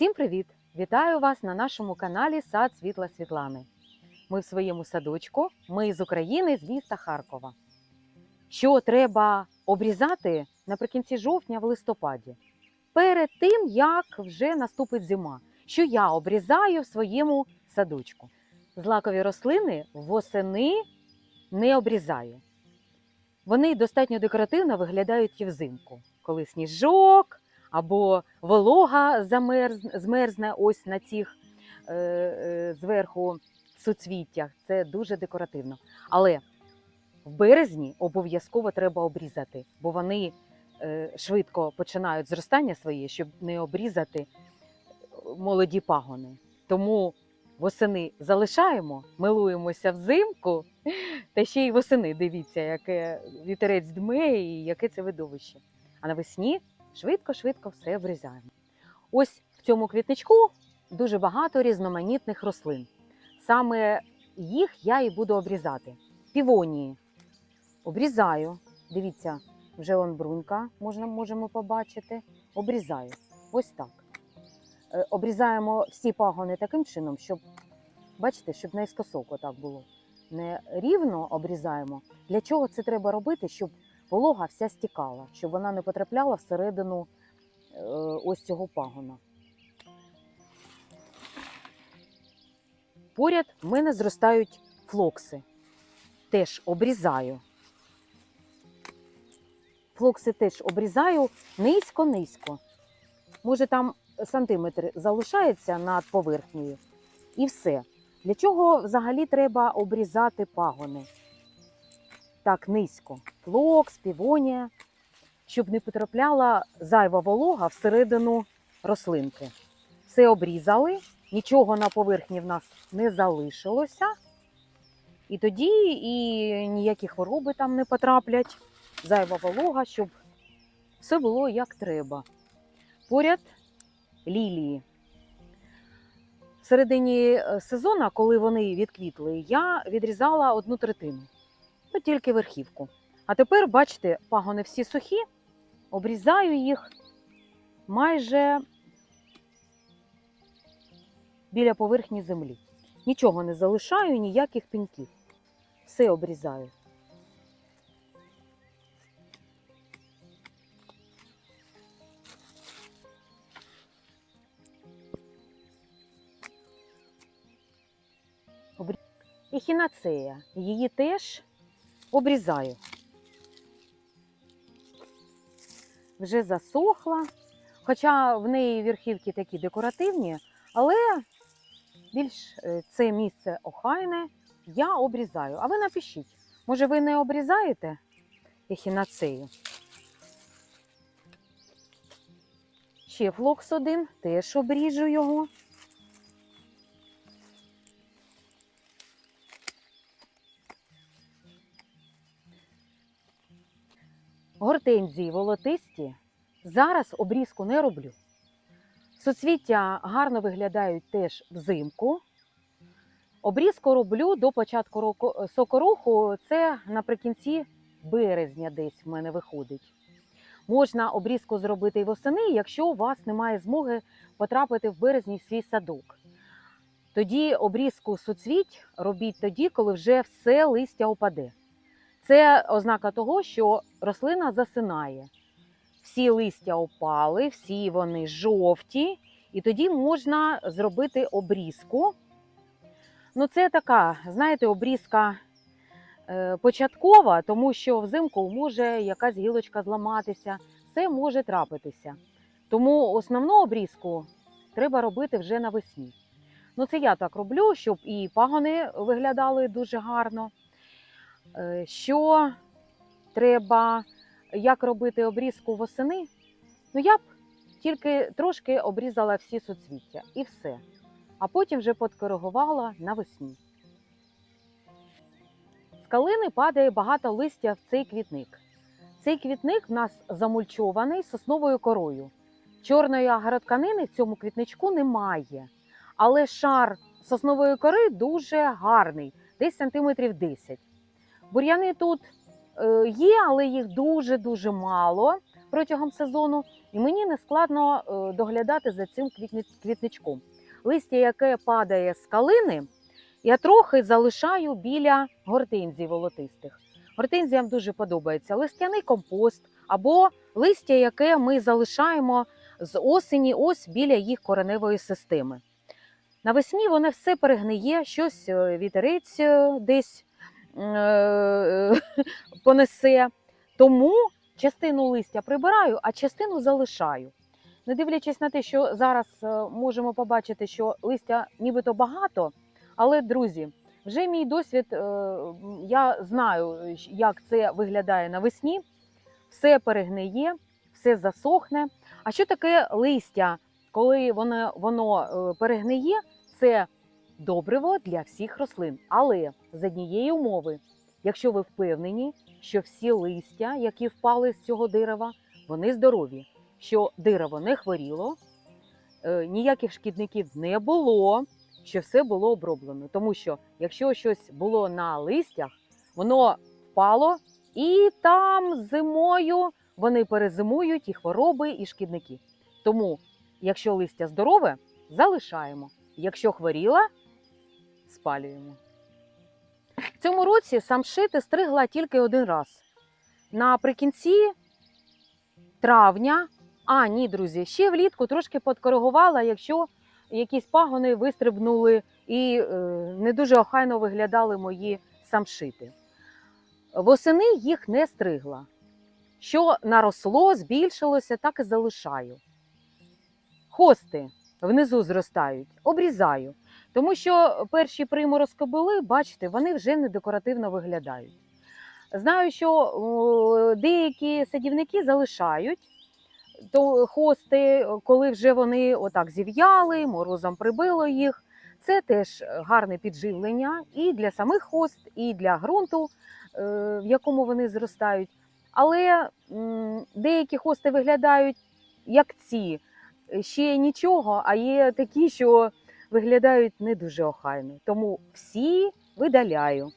Всім привіт! Вітаю вас на нашому каналі Сад Світла Світлани. Ми в своєму садочку, ми з України, з міста Харкова. Що треба обрізати наприкінці жовтня в листопаді? Перед тим, як вже наступить зима, що я обрізаю в своєму садочку. Злакові рослини восени не обрізаю. Вони достатньо декоративно виглядають і взимку, коли сніжок або волога замерз, змерзне ось на цих е, е, зверху суцвіттях. Це дуже декоративно. Але в березні обов'язково треба обрізати, бо вони е, швидко починають зростання своє, щоб не обрізати молоді пагони. Тому восени залишаємо, милуємося взимку, та ще й восени дивіться, яке вітерець дме і яке це видовище. А навесні швидко-швидко все обрізаємо. Ось в цьому квітничку дуже багато різноманітних рослин. Саме їх я і буду обрізати. Півонії обрізаю. Дивіться, вже он брунька, можна, можемо побачити. Обрізаю. Ось так. Е, Обрізаємо всі пагони таким чином, щоб, бачите, щоб наискосок так було. Не рівно обрізаємо. Для чого це треба робити? Щоб волога вся стікала, щоб вона не потрапляла всередину е, ось цього пагона. Поряд в мене зростають флокси. Теж обрізаю. Флокси теж обрізаю низько-низько. Може, там сантиметр залишається над поверхнею. І все. Для чого взагалі треба обрізати пагони? Так, низько. Флокс, півонія, щоб не потрапляла зайва волога всередину рослинки. Все обрізали, нічого на поверхні в нас не залишилося. І тоді і ніякі хвороби там не потраплять, зайва волога, щоб все було як треба. Поряд лілії. В середині е, сезону, коли вони відквітли, я відрізала одну третину, ну тільки верхівку. А тепер, бачите, пагони всі сухі, обрізаю їх майже біля поверхні землі. Нічого не залишаю, ніяких пеньків. Все обрізаю. Обрі- Ехінацея. Її теж обрізаю. Вже засохла, хоча в неї верхівки такі декоративні, але більш е, це місце охайне, я обрізаю. А ви напишіть, може ви не обрізаєте ехінацею? Ще флокс один, теж обріжу його. Гортензії волотисті зараз обрізку не роблю. Суцвіття гарно виглядають теж взимку. Обрізку роблю до початку року сокоруху, це наприкінці березня десь в мене виходить. Можна обрізку зробити і восени, якщо у вас немає змоги потрапити в березні в свій садок. Тоді обрізку суцвіть робіть тоді, коли вже все листя опаде. Це ознака того, що рослина засинає. Всі листя опали, всі вони жовті, і тоді можна зробити обрізку. Ну, це така, знаєте, обрізка е, початкова, тому що взимку може якась гілочка зламатися, все може трапитися. Тому основну обрізку треба робити вже навесні. Ну, це я так роблю, щоб і пагони виглядали дуже гарно. Е, Що треба, як робити обрізку восени? Ну, я б тільки трошки обрізала всі суцвіття і все. А потім вже подкоригувала навесні. З калини падає багато листя в цей квітник. Цей квітник в нас замульчований сосновою корою. Чорної агротканини в цьому квітничку немає. Але шар соснової кори дуже гарний, десь сантиметрів 10. Бур'яни тут е, є, але їх дуже-дуже мало. протягом сезону, і мені не складно е, доглядати за цим квітничком. Листя, яке падає з калини, я трохи залишаю біля гортензій волотистих. Гортензіям дуже подобається листяний компост або листя, яке ми залишаємо з осені ось біля їх кореневої системи. Навесні воно все перегниє, щось е, вітерець десь понесе. Тому частину листя прибираю, а частину залишаю. Не дивлячись на те, що зараз е, можемо побачити, що листя нібито багато, але, друзі, вже мій досвід, е, я знаю, як це виглядає навесні. Все перегниє, все засохне. А що таке листя, коли воно, воно е, перегниє? Це добриво для всіх рослин. Але з однієї умови, якщо ви впевнені, що всі листя, які впали з цього дерева, вони здорові, що дерево не хворіло, е, ніяких шкідників не було, що все було оброблено. Тому що якщо щось було на листях, воно впало, і там зимою вони перезимують і хвороби, і шкідники. Тому, якщо листя здорове, залишаємо. Якщо хворіла, спалюємо. В цьому році самшити стригла тільки один раз. Наприкінці травня, а ні, друзі, ще влітку трошки подкоригувала, якщо якісь пагони вистрибнули і е, не дуже охайно виглядали мої самшити. Восени їх не стригла. Що наросло, збільшилося, так і залишаю. Хости внизу зростають, обрізаю. Тому що перші приморозки були, бачите, вони вже не декоративно виглядають. Знаю, що деякі садівники залишають то хости, коли вже вони отак зів'яли, морозом прибило їх. Це теж гарне підживлення і для самих хост, і для ґрунту, е, в якому вони зростають. Але деякі хости виглядають як ці, ще нічого, а є такі, що виглядають не дуже охайно. Тому всі видаляю.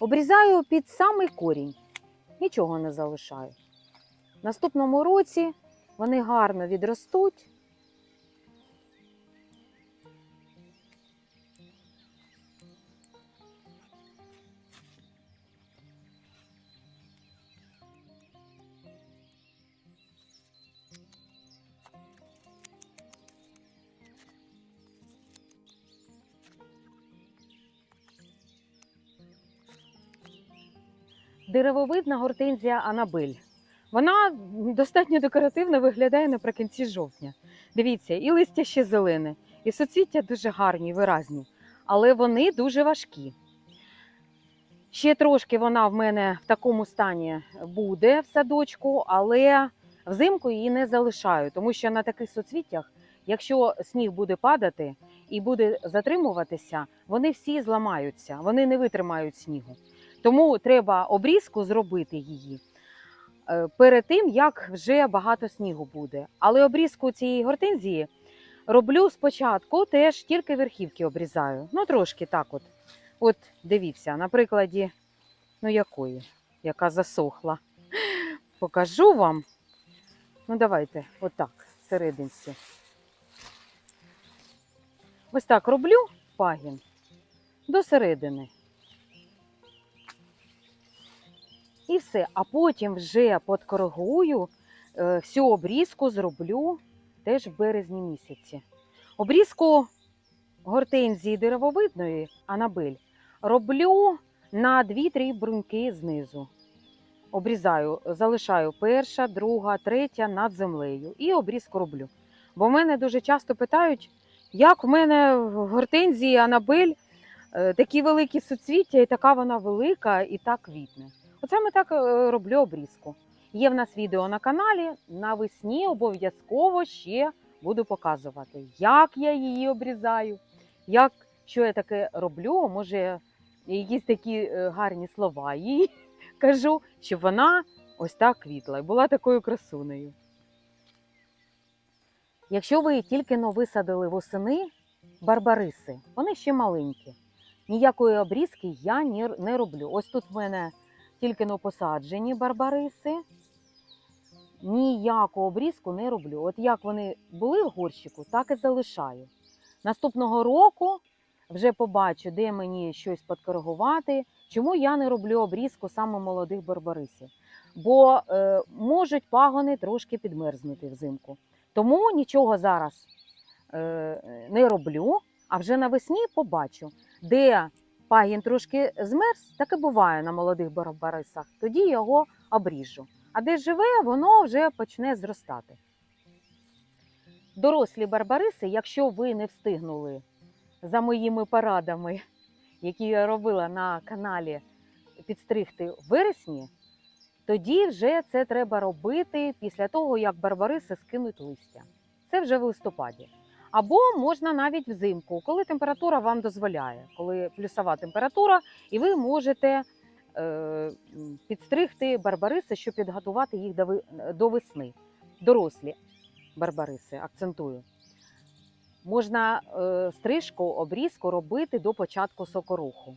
Обрізаю під самий корінь, нічого не залишаю. В наступному році вони гарно відростуть. Деревовидна гортензія Анабель. Вона достатньо декоративно виглядає наприкінці жовтня. Дивіться, і листя ще зелене, і соцвіття дуже гарні, виразні, але вони дуже важкі. Ще трошки вона в мене в такому стані буде в садочку, але взимку її не залишаю, тому що на таких соцвіттях, якщо сніг буде падати і буде затримуватися, вони всі зламаються, вони не витримають снігу. Тому треба обрізку зробити її е, перед тим, як вже багато снігу буде. Але обрізку цієї гортензії роблю спочатку, теж тільки верхівки обрізаю. Ну, трошки так от. От дивіться, на прикладі, ну якої, яка засохла. Покажу вам. Ну, давайте, отак, серединці. Ось так роблю пагін до середини. І все. А потім вже подкоригую е, всю обрізку зроблю теж в березні місяці. Обрізку гортензії деревовидної Анабель роблю на 2-3 бруньки знизу. Обрізаю, залишаю перша, друга, третя над землею і обрізку роблю. Бо в мене дуже часто питають, як в мене в гортензії Анабель е, такі великі суцвіття, і така вона велика, і так квітне. Оце ми так е, роблю обрізку. Є в нас відео на каналі. Навесні обов'язково ще буду показувати, як я її обрізаю, як, що я таке роблю. Може, якісь такі е, гарні слова їй кажу, щоб вона ось так квітла і була такою красунею. Якщо ви тільки но висадили восени барбариси, вони ще маленькі. Ніякої обрізки я не роблю. Ось тут в мене тільки но посаджені барбариси. ніяку обрізку не роблю. От як вони були в горщику, так і залишаю. Наступного року вже побачу, де мені щось підкоригувати, чому я не роблю обрізку саме молодих барбарисів. Бо е, можуть пагони трошки підмерзнути взимку. Тому нічого зараз е, не роблю, а вже навесні побачу, де пагін трошки змерз, так і буває на молодих барбарисах. Тоді його обріжу. А де живе, воно вже почне зростати. Дорослі барбариси, якщо ви не встигнули за моїми порадами, які я робила на каналі, підстригти в вересні, тоді вже це треба робити після того, як барбариси скинуть листя. Це вже в листопаді. Або можна навіть взимку, коли температура вам дозволяє, коли плюсова температура, і ви можете е, підстригти барбариси, щоб підготувати їх до, весни. Дорослі барбариси, акцентую. Можна е, стрижку, обрізку робити до початку сокоруху.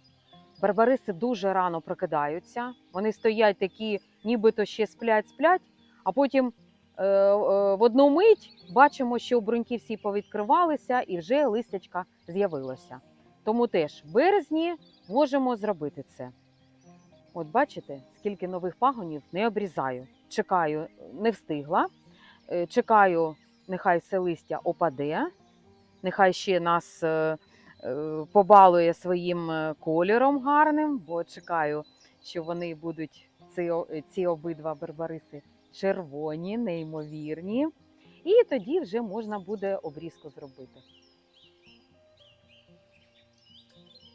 Барбариси дуже рано прокидаються, вони стоять такі, нібито ще сплять, сплять, а потім в одну мить бачимо, що бруньки всі повідкривалися і вже листячка з'явилося. Тому теж в березні можемо зробити це. От бачите, скільки нових пагонів не обрізаю. Чекаю, не встигла. Е, Чекаю, нехай все листя опаде, нехай ще нас е, е, побалує своїм е, кольором гарним, бо чекаю, що вони будуть ці, ці обидва барбариси червоні, неймовірні. І тоді вже можна буде обрізку зробити.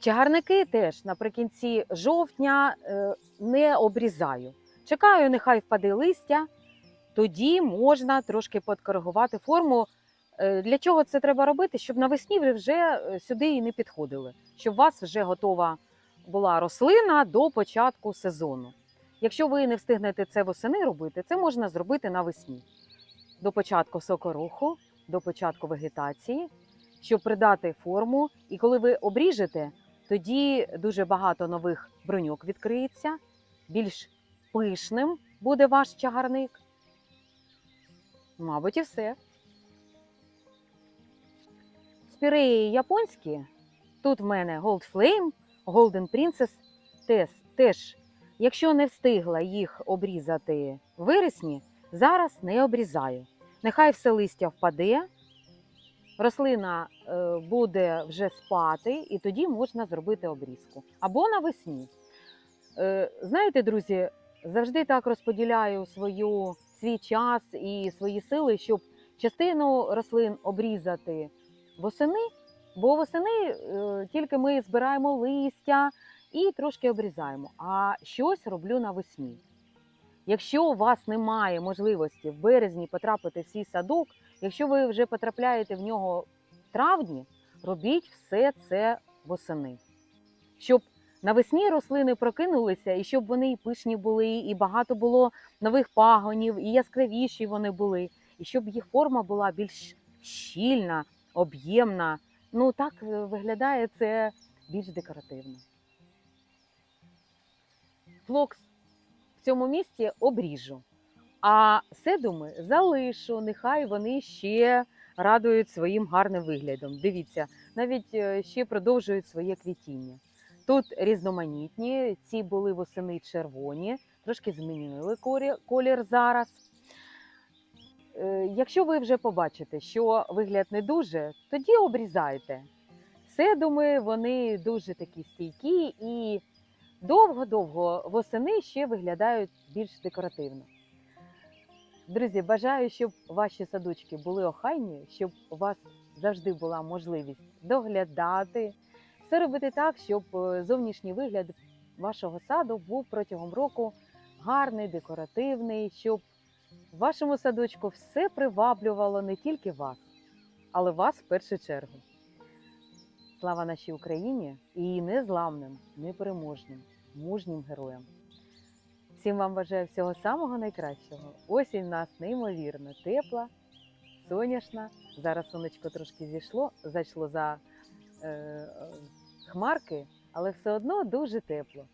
Чагарники теж наприкінці жовтня е, не обрізаю. Чекаю, нехай впаде листя, тоді можна трошки подкоригувати форму. Е, Для чого це треба робити? Щоб навесні ви вже е, сюди і не підходили, щоб у вас вже готова була рослина до початку сезону. Якщо ви не встигнете це восени робити, це можна зробити навесні до початку сокоруху, до початку вегетації, щоб придати форму. І коли ви обріжете, тоді дуже багато нових броньок відкриється, більш пишним буде ваш чагарник. Мабуть, і все. Спіреї японські. Тут в мене Gold Flame, Golden Princess теж. Якщо не встигла їх обрізати вересні, зараз не обрізаю. Нехай все листя впаде, рослина е, буде вже спати, і тоді можна зробити обрізку. Або навесні. Е, знаєте, друзі, завжди так розподіляю свою, свій час і свої сили, щоб частину рослин обрізати восени, бо восени е, тільки ми збираємо листя і трошки обрізаємо, а щось роблю навесні. Якщо у вас немає можливості в березні потрапити в свій садок, якщо ви вже потрапляєте в нього в травні, робіть все це восени. Щоб навесні рослини прокинулися, і щоб вони і пишні були, і багато було нових пагонів, і яскравіші вони були, і щоб їх форма була більш щільна, об'ємна. Ну так е, виглядає це більш декоративно. Флокс в цьому місці обріжу, а седуми залишу, нехай вони ще радують своїм гарним виглядом. Дивіться, навіть е, ще продовжують своє квітіння. Тут різноманітні, ці були восени червоні, трошки змінили колір зараз. Е, Якщо ви вже побачите, що вигляд не дуже, тоді обрізайте. Седуми вони дуже такі стійкі і довго-довго восени ще виглядають більш декоративно. Друзі, бажаю, щоб ваші садочки були охайні, щоб у вас завжди була можливість доглядати, все робити так, щоб е, зовнішній вигляд вашого саду був протягом року гарний, декоративний, щоб в вашому садочку все приваблювало не тільки вас, але вас в першу чергу. Слава нашій Україні і незламним, непереможним, мужнім героям. Всім вам бажаю всього самого найкращого. Осінь в нас неймовірно тепла, сонячна. Зараз сонечко трошки зійшло, зайшло за е, хмарки, але все одно дуже тепло.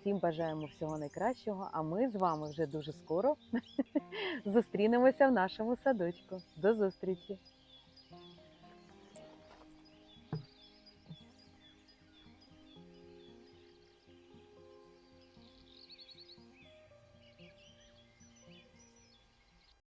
Всім бажаємо всього найкращого, а ми з вами вже дуже скоро зустрінемося в нашому садочку. До зустрічі!